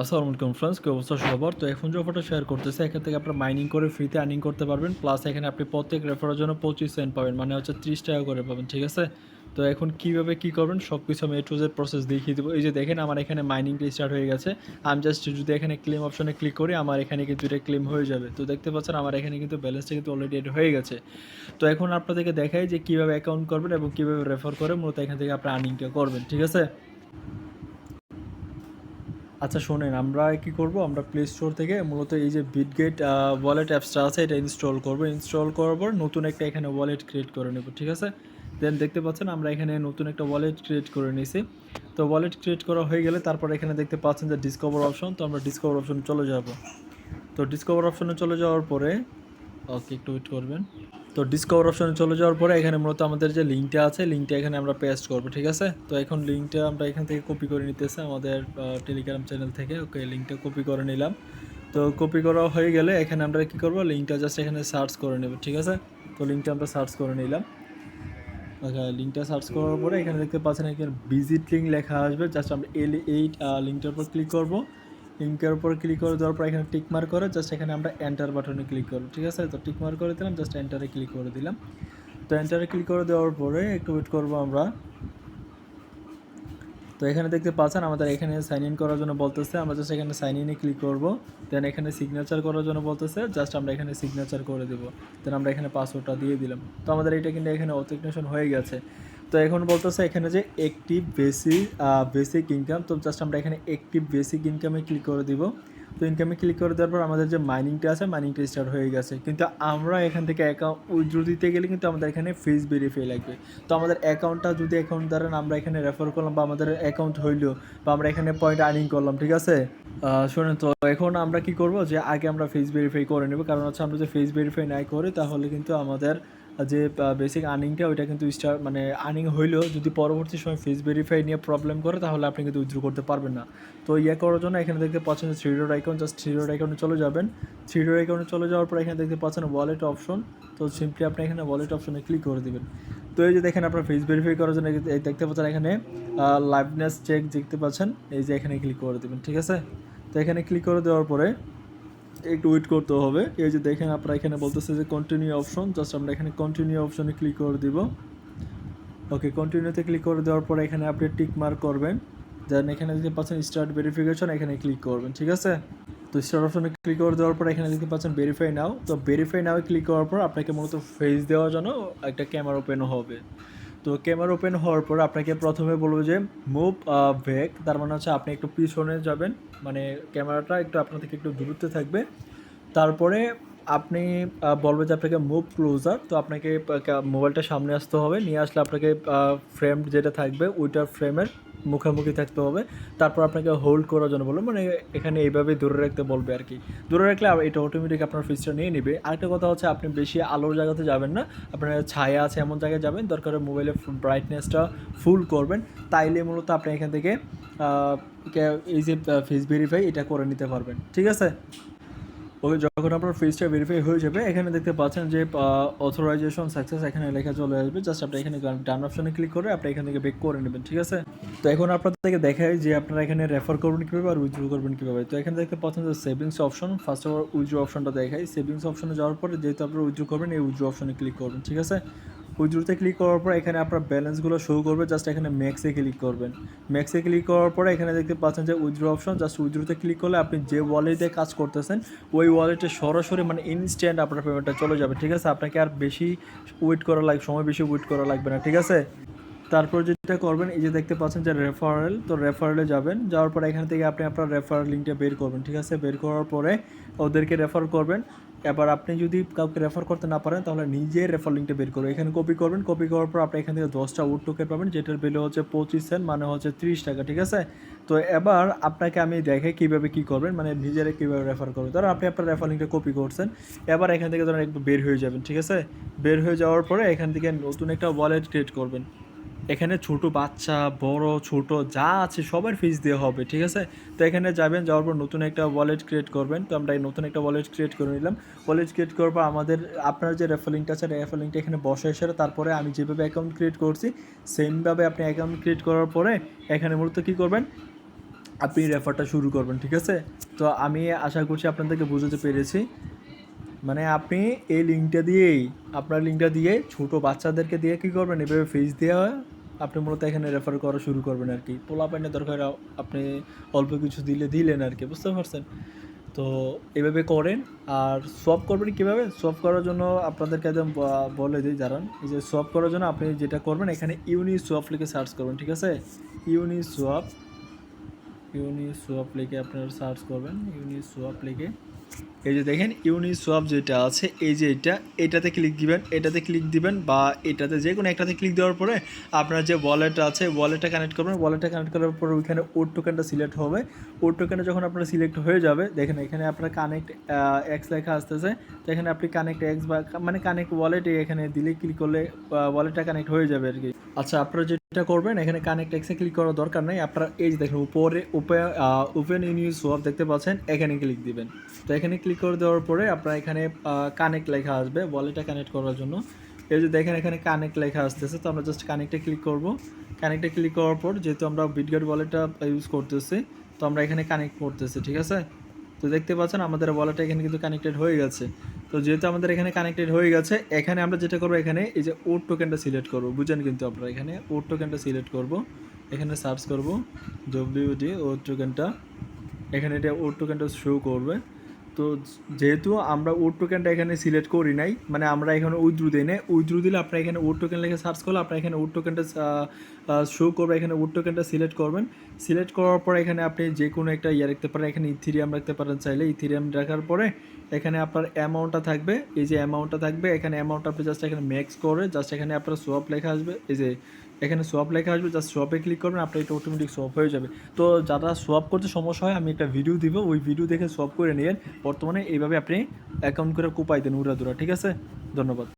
আসসালামু আলাইকুম ফ্রেন্ডস কি অবস্থা? সবার তো এখন যে অফারটা শেয়ার করতেছে, এখান থেকে আপনারা মাইনিং করে ফ্রিতে আর্নিং করতে পারবেন প্লাস এখানে আপনি প্রত্যেক রেফারের জন্য পঁচিশ সেন্ট পাবেন মানে হচ্ছে ত্রিশ টাকা করে পাবেন, ঠিক আছে? তো এখন কীভাবে কী করবেন সব কিছু আমি এ টু জেড প্রসেস দেখিয়ে দেবো। এই যে দেখেন, আমার এখানে মাইনিংটা স্টার্ট হয়ে গেছে। আমি জাস্ট যদি এখানে ক্লেম অপশনে ক্লিক করি, আমার এখানে কিন্তু এটা ক্লেম হয়ে যাবে। তো দেখতে পাচ্ছেন, আমার এখানে কিন্তু ব্যালেন্সটা কিন্তু অলরেডি এড হয়ে গেছে। তো এখন আপনাদেরকে দেখাই যে কীভাবে অ্যাকাউন্ট করবেন এবং কীভাবে রেফার করে মূলত এখান থেকে আপনি আর্নিংটা করবেন, ঠিক আছে? আচ্ছা শোনেন, আমরা কি করব? আমরা প্লে স্টোর থেকে মূলত এই যে বিটগেট ওয়ালেট অ্যাপসটা আছে, এটা ইনস্টল করব। ইনস্টল করার পর নতুন একটা এখানে ওয়ালেট ক্রিয়েট করে নেব, ঠিক আছে? দেন দেখতে পাচ্ছেন, আমরা এখানে নতুন একটা ওয়ালেট ক্রিয়েট করে নিয়েছি। তো ওয়ালেট ক্রিয়েট করা হয়ে গেলে তারপর এখানে দেখতে পাচ্ছেন যে ডিসকভার অপশন তো আমরা ডিসকভার অপশন চলে যাব। তো ডিসকভার অপশনে চলে যাওয়ার পরে, ওকে, একটু ওয়েট করবেন। তো ডিসকভার অপশনে চলে যাওয়ার পরে এখানে মূলত আমাদের যে লিঙ্কটা আছে লিঙ্কটা এখানে আমরা পেস্ট করব, ঠিক আছে? তো এখন লিঙ্কটা আমরা এখান থেকে কপি করে নিতেছে আমাদের টেলিগ্রাম চ্যানেল থেকে। ওকে লিঙ্কটা কপি করে নিলাম। তো কপি করা হয়ে গেলে এখানে আমরা কি করব? লিঙ্কটা জাস্ট এখানে সার্চ করে নেব, ঠিক আছে? তো লিঙ্কটা আমরা সার্চ করে নিলাম। ওকে লিঙ্কটা সার্চ করার পরে এখানে দেখতে পাচ্ছেন এখানে ভিজিট লিঙ্ক লেখা আসবে। জাস্ট আমরা এল এই লিঙ্কটার উপর ক্লিক করব। লিঙ্কের উপর ক্লিক করে দেওয়ার পর এখানে টিক মার্ক করে জাস্ট এখানে আমরা এন্টার বাটনে ক্লিক করব ঠিক আছে? তো টিক মার্ক করে দিলাম জাস্ট এন্টারে ক্লিক করে দিলাম। তো এন্টারে ক্লিক করে দেওয়ার পরে একটু ওয়েট করব আমরা। তো এখানে দেখতে পাচ্ছেন, আমাদের এখানে সাইন ইন করার জন্য বলতেছে, আমরা জাস্ট এখানে সাইন ইনে ক্লিক করব। দেন এখানে সিগনেচার করার জন্য বলতেছে জাস্ট আমরা এখানে সিগনেচার করে দেবো। দেন আমরা এখানে পাসওয়ার্ডটা দিয়ে দিলাম। তো আমাদের এটা কিন্তু এখানে অথেন্টিকেশন হয়ে গেছে। তো এখন বলতেছে এখানে যে একটি বেসিক বেসিক ইনকাম তো জাস্ট আমরা এখানে একটি বেসিক ইনকামে ক্লিক করে দিব। তো ইনকামে ক্লিক করে দেওয়ার পর আমাদের যে মাইনিংটা আছে মাইনিংটা স্টার্ট হয়ে গেছে। কিন্তু আমরা এখান থেকে অ্যাকাউন্ট উইথড্র দিতে গেলে কিন্তু আমাদের এখানে ফেস ভেরিফাই লাগবে। তো আমাদের অ্যাকাউন্টটা যদি অ্যাকাউন্ট দ্বারা আমরা এখানে রেফার করলাম বা আমাদের অ্যাকাউন্ট হইল বা আমরা এখানে পয়েন্ট আর্নিং করলাম, ঠিক আছে? শোনেন তো, এখন আমরা কি করব যে আগে আমরা ফেস ভেরিফাই করে নেব। কারণ হচ্ছে আমরা যে ফেস ভেরিফাই নাই করি, তাহলে কিন্তু আমাদের যে বেসিক আর্নিংটা ওইটা কিন্তু স্টার মানে আর্নিং হইলেও যদি পরবর্তী সময় ফেস ভেরিফাই নিয়ে প্রবলেম করে, তাহলে আপনি কিন্তু উইথড্র করতে পারবেন না। তো ইয়ে করার জন্য এখানে দেখতে পাচ্ছেন three dot icon just three dot আইকনে চলে যাবেন। থ্রি ডোর আইকনে চলে যাওয়ার পর এখানে দেখতে পাচ্ছেন ওয়ালেট অপশন তো সিম্পলি আপনি এখানে ওয়ালেট অপশনে ক্লিক করে দেবেন। তো এই যে দেখেন আপনার ফেস ভেরিফাই করার জন্য দেখতে পাচ্ছেন এখানে লাইভনেস চেক দেখতে পাচ্ছেন, এই যে এখানে ক্লিক করে দেবেন, ঠিক আছে? তো এখানে ক্লিক করে দেওয়ার পরে একটু ওয়েট করতে হবে। এই যে দেখেন আপনারা এখানে বলতেছে যে কন্টিনিউ অপশন জাস্ট আমরা এখানে কন্টিনিউ অপশনে ক্লিক করে দিব। ওকে কন্টিনিউতে ক্লিক করে দেওয়ার পরে এখানে আপনি টিক মার্ক করবেন। দেন এখানে দেখতে পাচ্ছেন স্টার্ট ভেরিফিকেশন এখানে ক্লিক করবেন, ঠিক আছে? তো স্টার্ট অপশনে ক্লিক করে দেওয়ার পর এখানে দেখতে পাচ্ছেন ভেরিফাই নাও তো ভেরিফাই নাও ক্লিক করার পর আপনাকে মূলত ফেস দেওয়ার জন্য একটা ক্যামেরা ওপেন হবে। তো ক্যামেরা ওপেন হওয়ার পর আপনাকে প্রথমে বলব যে মুভ ব্যাক তার মানে হচ্ছে আপনি একটু পিছনে যাবেন মানে ক্যামেরাটা একটু আপনার থেকে একটু দূরত্বে থাকবে। তারপরে আপনি বলবে যে আপনাকে মুভ ক্লোজার তো আপনাকে মোবাইলটা সামনে আসতে হবে, নিয়ে আসলে আপনাকে ফ্রেম যেটা থাকবে, ওইটার ফ্রেমের মুখোমুখি থাকতে হবে। তারপর আপনাকে হোল্ড করার জন্য বলবে মানে এখানে এইভাবে দূরে রাখতে বলবে আর কি। দূরে রাখলে এটা অটোমেটিক আপনার ফিসটা নিয়ে নেবে। আরেকটা কথা হচ্ছে, আপনি বেশি আলোর জায়গাতে যাবেন না। আপনার ছায়া আছে এমন জায়গায় যাবেন, দরকার মোবাইলের ব্রাইটনেসটা ফুল করবেন। তাইলে মূলত আপনি এখান থেকে এই যে ফেস ভেরিফাই এটা করে নিতে পারবেন। ঠিক আছে? ওকে যখন আপনার ফ্রিজটা ভেরিফাই হয়ে যাবে, এখানে দেখতে পাচ্ছেন যে অথরাইজেশন সাকসেস এখানে লেখা চলে আসবে। জাস্ট আপনি এখানে ডান অপশনে ক্লিক করে আপনি এখান থেকে বেক করে নেবেন, ঠিক আছে? তো এখন আপনাদেরকে দেখায় যে আপনারা এখানে রেফার করবেন কীভাবে আর উইথড্র করবেন কীভাবে। তো এখানে দেখতে পাচ্ছেন যে savings option first of all withdraw অপশনটা দেখায় সেভিংস অপশনে যাওয়ার পরে যেহেতু আপনারা উইথড্র করবেন, এই উইথড্র অপশনে ক্লিক করবেন, ঠিক আছে? উইথড্রোতে ক্লিক করার পর এখানে আপনার ব্যালেন্সগুলো শো করবে জাস্ট এখানে ম্যাক্সে ক্লিক করবেন। ম্যাক্সে ক্লিক করার পরে এখানে দেখতে পাচ্ছেন যে উইথড্রো অপশন জাস্ট উইথড্রোতে ক্লিক করলে আপনি যে ওয়ালেটে কাজ করতেছেন, ওই ওয়ালেটে সরাসরি মানে ইনস্ট্যান্ট আপনার পেমেন্টটা চলে যাবে, ঠিক আছে? আপনাকে আর বেশি ওয়েট করা লাগবে সময় বেশি ওয়েট করা লাগবে না, ঠিক আছে? তারপর যেটা করবেন, এই যে দেখতে পাচ্ছেন যে রেফারেল তো রেফারেলে যাবেন, যাওয়ার পর এখান থেকে আপনি আপনার রেফারেল লিঙ্কটা বের করবেন, ঠিক আছে? বের করার পরে ওদেরকে রেফার করবেন এবার আপনি যদি কাউকে রেফার করতে না পারেন, তাহলে নিজের রেফার লিঙ্কটা বের করবেন এখানে কপি করবেন। কপি করার পর আপনি এখান থেকে দশটা উড টোকেন পাবেন, যেটার ভ্যালু হচ্ছে পঁচিশ সেন্ট মানে হচ্ছে ত্রিশ টাকা, ঠিক আছে? তো এবার আপনাকে আমি দেখে কীভাবে কী করবেন মানে নিজেরা কীভাবে রেফার করবেন। ধরুন আপনি আপনার রেফার লিঙ্কটা কপি করছেন, এবার এখান থেকে ধরেন একটু বের হয়ে যাবেন, ঠিক আছে? বের হয়ে যাওয়ার পরে এখান থেকে নতুন একটা ওয়ালেট ক্রিয়েট করবেন। এখানে ছোট বাচ্চা, বড়, ছোট, যা আছে সবার ফিস দেওয়া হবে, ঠিক আছে? তো এখানে যাবেন, যাওয়ার পর নতুন একটা ওয়ালেট ক্রিয়েট করবেন। তো আমরা এই নতুন একটা ওয়ালেট ক্রিয়েট করে নিলাম। ওয়ালেট ক্রিয়েট করার পর আমাদের, আপনার যে রেফারিংটা আছে রেফারিংটা এখানে বসে এসে তারপরে আমি যেভাবে অ্যাকাউন্ট ক্রিয়েট করছি সেমভাবে আপনি অ্যাকাউন্ট ক্রিয়েট করার পরে এখানে মূলত কী করবেন? আপনি রেফারটা শুরু করবেন, ঠিক আছে? তো আমি আশা করছি আপনাদেরকে বুঝাতে পেরেছি। মানে আপনি এই লিঙ্কটা দিয়েই, আপনার লিঙ্কটা দিয়ে ছোট বাচ্চাদেরকে দিয়ে কী করবেন? এভাবে ফেস দেওয়া আপনি মূলত এখানে রেফার করা শুরু করবেন আর কি। পোলা পাইনের দরকার, আপনি অল্প কিছু দিলে দিলেন আর কি, বুঝতে পারছেন? তো এভাবে করেন। আর সলভ করবেন কীভাবে? সলভ করার জন্য আপনাদেরকে একদম বলে দিই, দাঁড়ান। যে সলভ করার জন্য আপনি যেটা করবেন, এখানে ইউনি সোয়াপ লিখে সার্চ করবেন, ঠিক আছে? ইউনি সোয়াপ ইউনি সোয়াপ লিখে আপনারা সার্চ করবেন ইউনি সোয়াপ লিখে এই যে দেখেন ইউনি সোয়াপ যেটা আছে, এই যে এটা, এটাতে ক্লিক দিবেন, এটাতে ক্লিক দিবেন বা এটাতে যে কোনো একটাতে ক্লিক দেওয়ার পরে আপনার যে ওয়ালেট আছে ওয়ালেটটা কানেক্ট করবেন। ওয়ালেটটা কানেক্ট করার পর ওইখানে ওর টোকেনটা সিলেক্ট হবে। ওর টোকেনটা যখন আপনার সিলেক্ট হয়ে যাবে, দেখেন এখানে আপনার কানেক্ট এক্স লেখা আসতেছে। তো এখানে আপনি কানেক্ট এক্স বা মানে কানেক্ট ওয়ালেটে এখানে দিলে ক্লিক করলে ওয়ালেটটা কানেক্ট হয়ে যাবে আর কি। আচ্ছা আপনারা যেটা করবেন, এখানে কানেক্ট এক্সে ক্লিক করার দরকার নেই। আপনারা এই যে দেখেন, উপরে ওপেন ইউনিউ সোয়াপ দেখতে পাচ্ছেন, এখানে ক্লিক দিবেন। তো এখানে ক্লিক করে দেওয়ার পরে আপনার এখানে কানেক্ট লেখা আসবে ওয়ালেটটা কানেক্ট করার জন্য। এই যে দেখেন, এখানে কানেক্ট লেখা আসতেছে, তো আমরা জাস্ট কানেক্টে ক্লিক করব। কানেক্টে ক্লিক করার পর, যেহেতু আমরা বিটগার্ড ওয়ালেটটা ইউজ করতেছি, তো আমরা এখানে কানেক্ট করতেছি, ঠিক আছে? তো দেখতে পাচ্ছেন, আমাদের ওয়ালেটটা এখানে কিন্তু কানেক্টেড হয়ে গেছে। তো যেহেতু আমাদের এখানে কানেক্টেড হয়ে গেছে, এখানে আমরা যেটা করব এখানে এই যে ওর টোকেনটা সিলেক্ট করব। বুঝেন কিন্তু আপনারা এখানে ওর টোকেনটা সিলেক্ট করব, এখানে সার্চ করব ডব্লিউডি ওর টোকেনটা এখানে এটা ওর টোকেনটা শো করবে। তো যেহেতু আমরা ওর টোকেনটা এখানে সিলেক্ট করি নাই মানে আমরা এখানে উইথড্রু দিই না উইথড্রু দিলে আপনার এখানে ওর টোকেন লিখে সার্চ করলে আপনার এখানে ওর টোকেনটা শো করবে, এখানে ওর টোকেনটা সিলেক্ট করবেন। সিলেক্ট করার পর এখানে আপনি যে কোনো একটা ইয়ে রাখতে পারেন, এখানে ইথিরিয়াম রাখতে পারেন চাইলে। ইথিরিয়াম রাখার পরে এখানে আপনার অ্যামাউন্টটা থাকবে, এই যে অ্যামাউন্টটা থাকবে, এখানে অ্যামাউন্ট আপনি জাস্ট এখানে ম্যাক্স করে জাস্ট এখানে আপনার সোয়াপ লেখা আসবে, এই যে এখানে সোয়াপ লেখা আসবে জাস্ট সোয়াপে ক্লিক করবেন, আপনার এটা অটোমেটিক সোয়াপ হয়ে যাবে। তো যারা সোয়াপ করতে সমস্যা হয়, আমি একটা ভিডিও দিব, ওই ভিডিও দেখে সোয়াপ করে নিয়ে বর্তমানে এইভাবে আপনি অ্যাকাউন্ট করে কোপাই দেন উড়াদুরা, ঠিক আছে? ধন্যবাদ।